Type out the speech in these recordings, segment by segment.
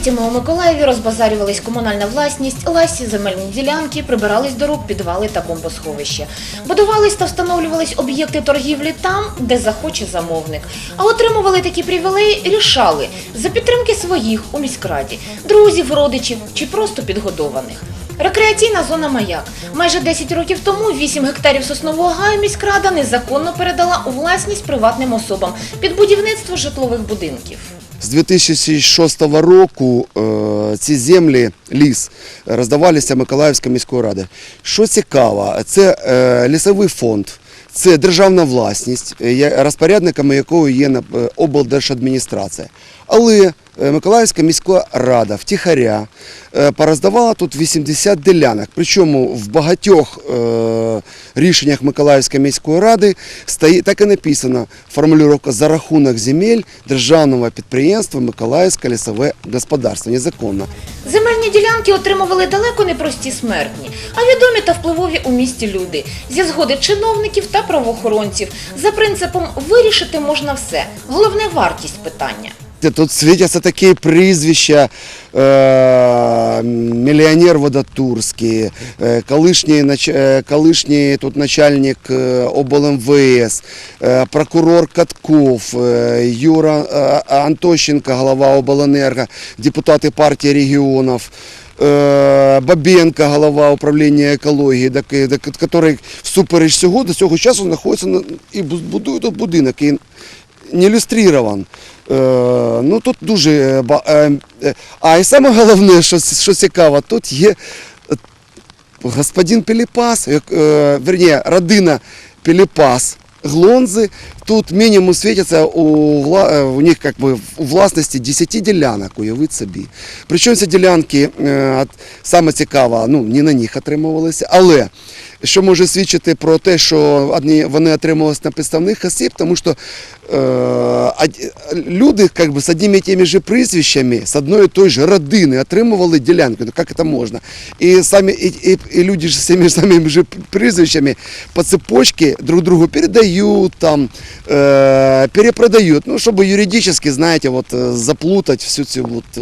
Десятиліттями у Миколаєві розбазарювались комунальна власність, ласі, земельні ділянки, прибирались до рук підвали та бомбосховища. Будувались та встановлювались об'єкти торгівлі там, де захоче замовник. А отримували такі привілеї рішали за підтримки своїх у міськраді, друзів, родичів чи просто підгодованих. Рекреаційна зона Маяк. Майже 10 років тому 8 гектарів соснового гаю міськрада незаконно передала у власність приватним особам під будівництво житлових будинків. З 2006 року е, ці землі, ліс, роздавалися Миколаївською міської ради. Що цікаво, це е, лісовий фонд, це державна власність, е, розпорядниками якої є е, облдержадміністрація. Але е, Миколаївська міська рада втіхаря пороздавала тут 80 ділянок. Причому в багатьох рішеннях Миколаївської міської ради так і написано формулювання за рахунок земель державного підприємства Миколаївське лісове господарство. Незаконно. Земельні ділянки отримували далеко не прості смертні, а відомі та впливові у місті люди зі згоди чиновників та правоохоронців. За принципом вирішити можна все. Головне вартість питання. Тут світяться такі прізвища, е, мільйонер Водотурський, е, колишній, нач- е, колишній тут начальник е, облмвс, е, прокурор Катков, е, Юра е, Антощенко, голова обленерго, депутати партії регіонів. е, Бабенко, голова управління екології, який всупереч всього до цього часу знаходиться на- і будує тут будинок. І не ілюстрирован. Е, ну тут дуже е, е, а і саме головне, що, що цікаво, тут є господин е, верні, родина Піліпас. Глонзи тут мінімум світяться у, е, у них как би, у власності 10 ділянок, уявіть собі. Причому ці ділянки, е, саме цікаво, ну, не на них отримувалися, але що може свідчити про те, що вони отримувалися на підставних осіб, тому що е, люди как бы, з одними і тими же прізвищами, з одної і тої ж родини отримували ділянку. Ну як це можна? І, самі, і, і, і люди з цими самими же прізвищами по цепочці друг другу передають, там, е, перепродають, ну, щоб юридично, знаєте, вот, е, заплутати всю цю вот, е,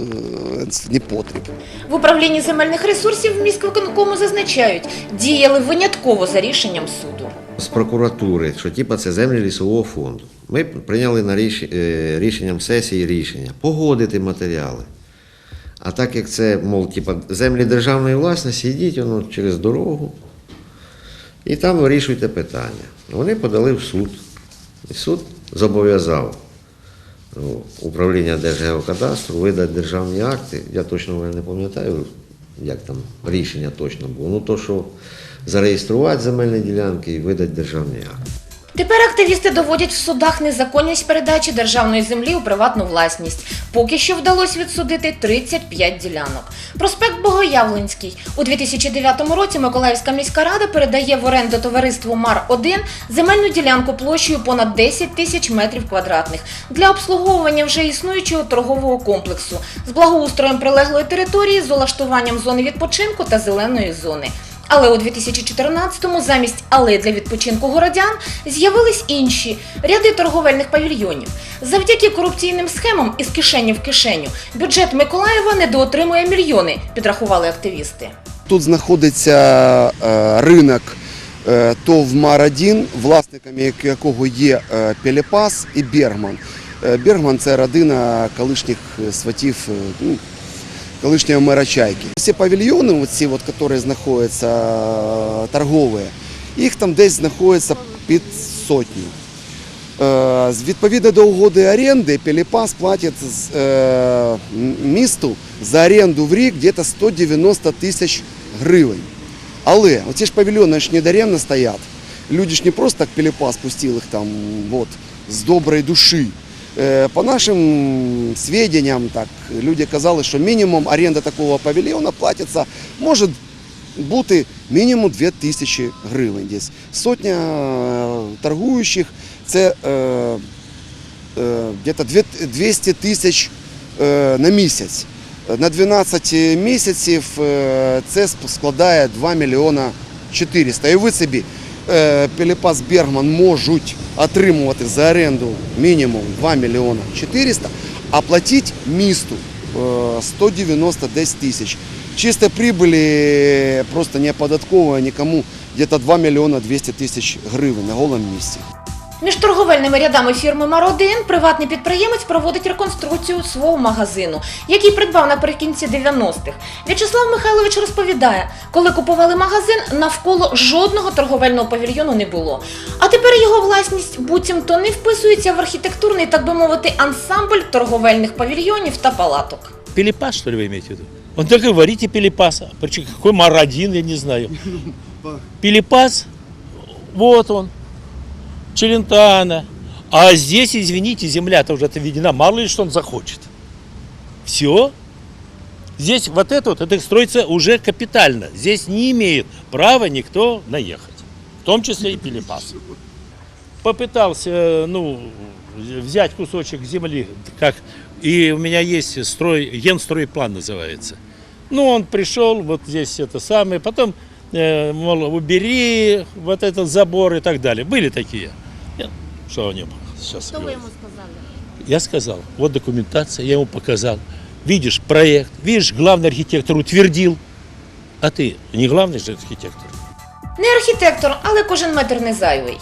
непотріб. В управлінні земельних ресурсів міськвиконкому зазначають, діяли винятково за рішенням суду. з прокуратури, що типа це землі лісового фонду. Ми прийняли на ріш... е, рішенням сесії рішення погодити матеріали. А так як це, мов, типа, землі державної власності, йдіть воно через дорогу і там вирішуйте питання. Вони подали в суд. І суд зобов'язав ну, управління Держгеокадастру видати державні акти. Я точно не пам'ятаю, як там рішення точно було. Ну то, що зареєструвати земельні ділянки і видати державні акти. Тепер активісти доводять в судах незаконність передачі державної землі у приватну власність. Поки що вдалося відсудити 35 ділянок. Проспект Богоявленський. У 2009 році Миколаївська міська рада передає в оренду товариству МАР-1 земельну ділянку площею понад 10 тисяч метрів квадратних для обслуговування вже існуючого торгового комплексу з благоустроєм прилеглої території, з улаштуванням зони відпочинку та зеленої зони. Але у 2014-му замість алей для відпочинку городян з'явились інші ряди торговельних павільйонів. Завдяки корупційним схемам із кишені в кишеню бюджет Миколаєва недоотримує мільйони, підрахували активісти. Тут знаходиться е, ринок е, ТОВ МАР-1, власниками якого є е, Пелепас і Бергман. Бергман це родина колишніх сватів, ну, колишнього мера Чайки. Всі павільйони, оці, от, які знаходяться е, торгові, їх там десь знаходиться під сотню. Е, Відповідно до угоди оренди, Пелепас платить е, місту за оренду в рік десь 190 тисяч гривень. Але оці ж павільйони ж не даремно стоять. Люди ж не просто так Пелепас пустив їх там от, з доброї душі. Е, По нашим сведениям, так, люди казали, що мінімум оренда такого павільйона платиться, може бути мінімум 2 тисячі гривень десь. Сотня е, торгуючих це е, е, 200 тисяч е, на місяць. На 12 місяців це складає 2 мільйона 400. І ви собі Пелепас Бергман можуть отримувати за оренду мінімум 2 мільйона 400, а платити місту э, 190 десь тысяч. Чистой прибыли просто не оподатковывая никому где-то 2 миллиона 200 тысяч гривен на голом месте. Між торговельними рядами фірми Мародин приватний підприємець проводить реконструкцію свого магазину, який придбав наприкінці 90-х. В'ячеслав Михайлович розповідає, коли купували магазин, навколо жодного торговельного павільйону не було. А тепер його власність буцімто не вписується в архітектурний, так би мовити, ансамбль торговельних павільйонів та палаток. Пелепас, что ли, вы имеете в виду? Он только говорите Пелепаса. Причем какой Мародин, я не знаю. Пелепас, вот он, Челентано. А здесь, извините, земля-то уже отведена, мало ли что он захочет. Все. Здесь вот это вот, это строится уже капитально. Здесь не имеет права никто наехать. В том числе и Пелепас. Попытался, ну, взять кусочек земли, как и у меня есть строй, генстройплан называется. Ну, он пришел, вот здесь это самое, потом, э, мол, убери вот этот забор и так далее. Были такие. Я- что о нем сейчас Що ви говорю? йому сказали? Я сказал, вот документация, я ему показал. Видишь проект, видишь, главный архитектор утвердил. А ты не главный же архитектор. Не архітектор, але кожен метр не зайвий.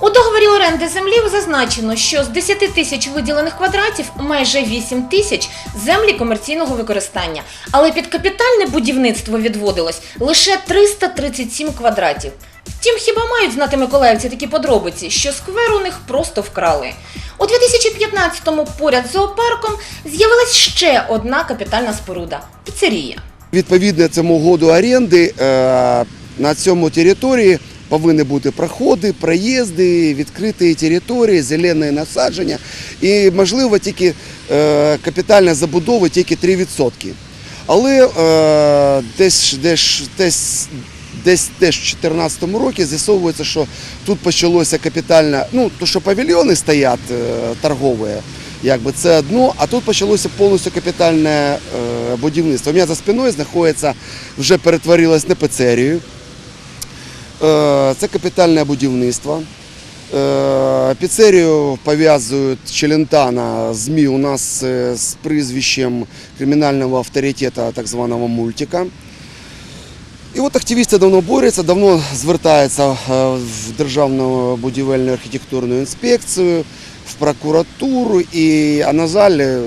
У договорі оренди землі зазначено, що з 10 тисяч виділених квадратів майже 8 тисяч землі комерційного використання, але під капітальне будівництво відводилось лише 337 квадратів. Втім, хіба мають знати миколаївці такі подробиці, що сквер у них просто вкрали. У 2015-му поряд з зоопарком з'явилась ще одна капітальна споруда піцерія. Відповідно цьому году оренди е, на цьому території повинні бути проходи, проїзди, відкриті території, зелені насадження і, можливо, тільки е, капітальна забудова тільки 3%. Але е, десь, десь, десь, десь теж в 2014 році з'ясовується, що тут почалося капітальне, ну, то, що павільйони стоять е, торгові, якби це одно, а тут почалося повністю капітальне е, будівництво. У мене за спиною знаходиться, вже перетворилось на пицерію. Е, Це капітальне будівництво. Піцерію пов'язують Челентана ЗМІ у нас з прізвищем кримінального авторитета так званого мультика. І от активісти давно борються, давно звертаються е, в Державну будівельну архітектурну інспекцію, в прокуратуру, і, а на жаль,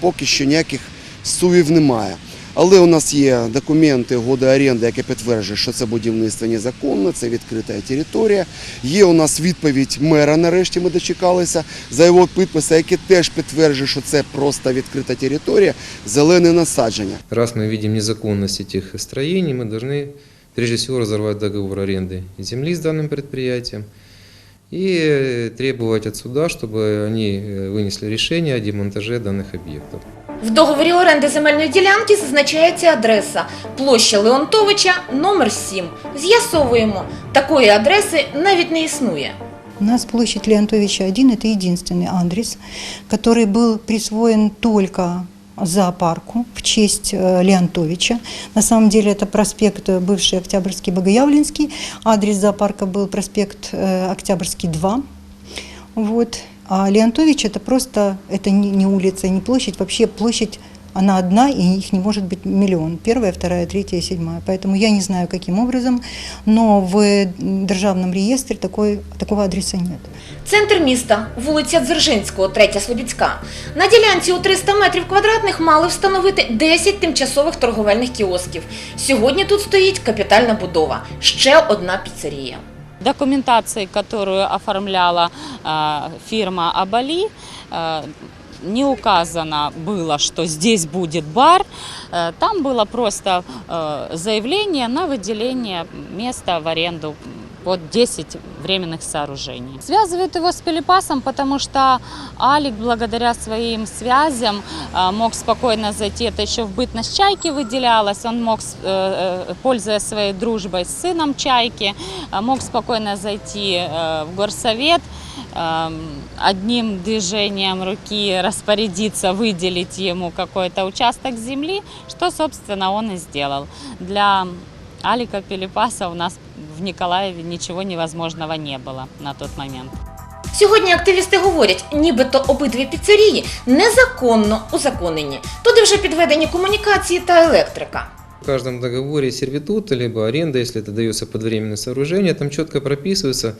поки що ніяких сувів немає. Але у нас є документи годи оренди, які підтверджують, що це будівництво незаконне, це відкрита територія. Є у нас відповідь мера, нарешті ми дочекалися, за його підписи, який теж підтверджує, що це просто відкрита територія, зелене насадження. Раз мы видим незаконность этих строений, мы должны прежде всего разорвать договор аренды земли с данным предприятием и э, требовать от суда, чтобы они э, вынесли решение о демонтаже данных объектов. В договорі оренди земельної ділянки зазначається адреса площа Леонтовича номер 7. З'ясовуємо, такої адреси навіть не існує. У нас площадь Леонтовича 1 – это единственный адрес, который был присвоен только зоопарку в честь э, Леонтовича. На самом деле это проспект э, бывший Октябрьский Богоявленский. Адрес зоопарка был проспект э, Октябрьский 2. Вот. А Леонтович это просто, это не, не улица, не площадь, вообще площадь она одна, и их не может быть миллион. Первая, вторая, третья, седьмая. Поэтому я не знаю, каким образом, но в державном реестре такой, такого адреса нет. Центр міста, вулиця Дзержинського, 3 Слобідська. На ділянці у 300 метрів квадратних мали встановити 10 тимчасових торговельних кіосків. Сьогодні тут стоїть капітальна будова, ще одна піцерія. документации, которую оформляла э, фирма Абали, э, не указано было, что здесь будет бар. Э, Там было просто э, заявление на выделение места в аренду под 10 временных сооружений. Связывают его с Пелепасом, потому что Алик благодаря своим связям э, мог спокойно зайти. Это еще в бытность Чайки выделялось. Он мог, с- э, э, пользуясь своей дружбой с сыном Чайки, э, мог спокойно зайти э, в горсовет, эм, одним движением руки распорядиться, выделить ему какой-то участок земли, что, собственно, он и сделал. Для Алика Пелепаса у нас в Николаеве ничего невозможного не было на тот момент. Сьогодні активісти говорять, нібито обидві піцерії незаконно узаконені. Туди вже підведені комунікації та електрика. В каждом договоре сервитут, либо аренда, если это дается под временное сооружение, там четко прописывается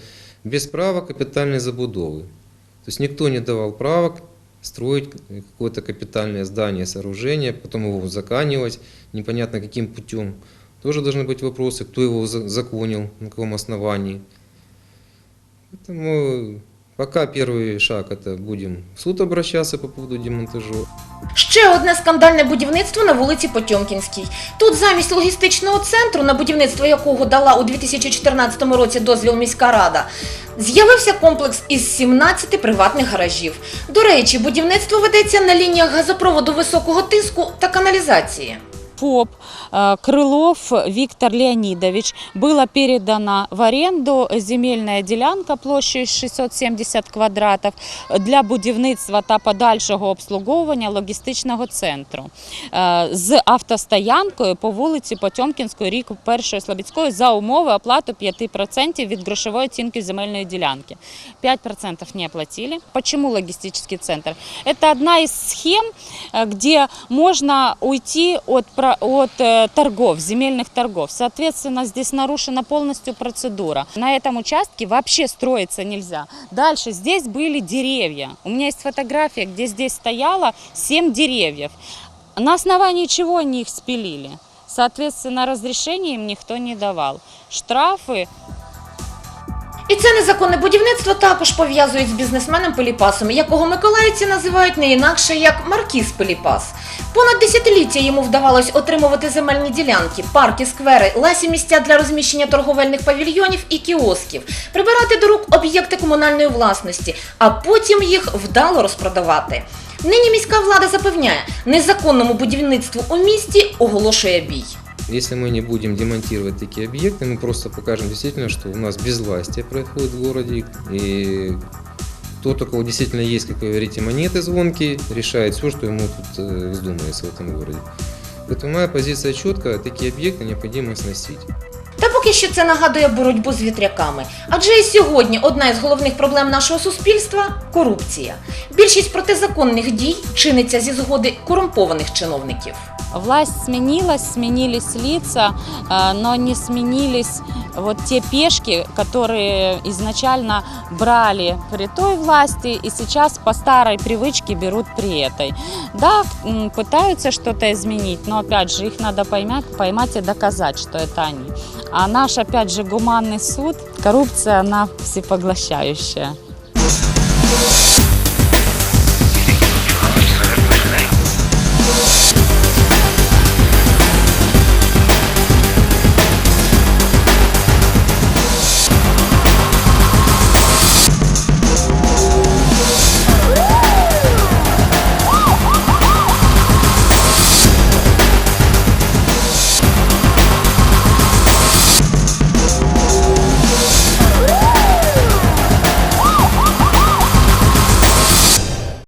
без права капитальной забудовы. То есть никто не давал права строить какое-то капитальное здание, сооружение, потом его узаканивать, непонятно каким путем. Тоже должны быть вопросы, кто его за- законил, на каком основании. Поэтому пока первый шаг это будем в суд обращаться по поводу демонтажа. Ще одне скандальне будівництво на вулиці Потьомкінській. Тут замість логістичного центру, на будівництво якого дала у 2014 році дозвіл міська рада, з'явився комплекс із 17 приватних гаражів. До речі, будівництво ведеться на лініях газопроводу високого тиску та каналізації. ФОП э, Крылов Виктор Леонидович была передана в аренду земельная делянка площею 670 квадратів для будівництва та подальшого обслуговування логістичного центру Е, з автостоянкою по вулиці Потьомкінської, рік 1 Слобідської за умови оплати 5% від грошової оцінки земельної ділянки. 5% не оплатили. Почему логистический центр? Это одна из схем, э, где можно уйти от, про- от э, торгов, земельных торгов. Соответственно, здесь нарушена полностью процедура. На этом участке вообще строиться нельзя. Дальше здесь были деревья. У меня есть фотография, где здесь стояло 7 деревьев. На основании чего они их спилили? Соответственно, разрешения им никто не давал. Штрафы і це незаконне будівництво також пов'язують з бізнесменом Пеліпасом, якого миколаївці називають не інакше як Маркіз Пеліпас. Понад десятиліття йому вдавалось отримувати земельні ділянки, парки, сквери, ласі місця для розміщення торговельних павільйонів і кіосків, прибирати до рук об'єкти комунальної власності, а потім їх вдало розпродавати. Нині міська влада запевняє, незаконному будівництву у місті оголошує бій. Если мы не будем демонтировать такие объекты, мы просто покажем действительно, что у нас безвластие происходит в городе, и тот, у кого действительно есть, как вы говорите, монеты звонкие, решает все, что ему тут э, вздумается в этом городе. Поэтому моя позиция четкая, такие объекты необходимо сносить. Та поки що це нагадує боротьбу з вітряками. Адже і сьогодні одна із головних проблем нашого суспільства корупція. Більшість протизаконних дій чиниться зі згоди корумпованих чиновників. Власть сменилась, сменились лица, э, но не сменились вот те пешки, которые изначально брали при той власти и сейчас по старой привычке берут при этой. Да, м, пытаются что-то изменить, но опять же их надо поймать, поймать и доказать, что это они. А наш, опять же, гуманный суд, коррупция, она всепоглощающая.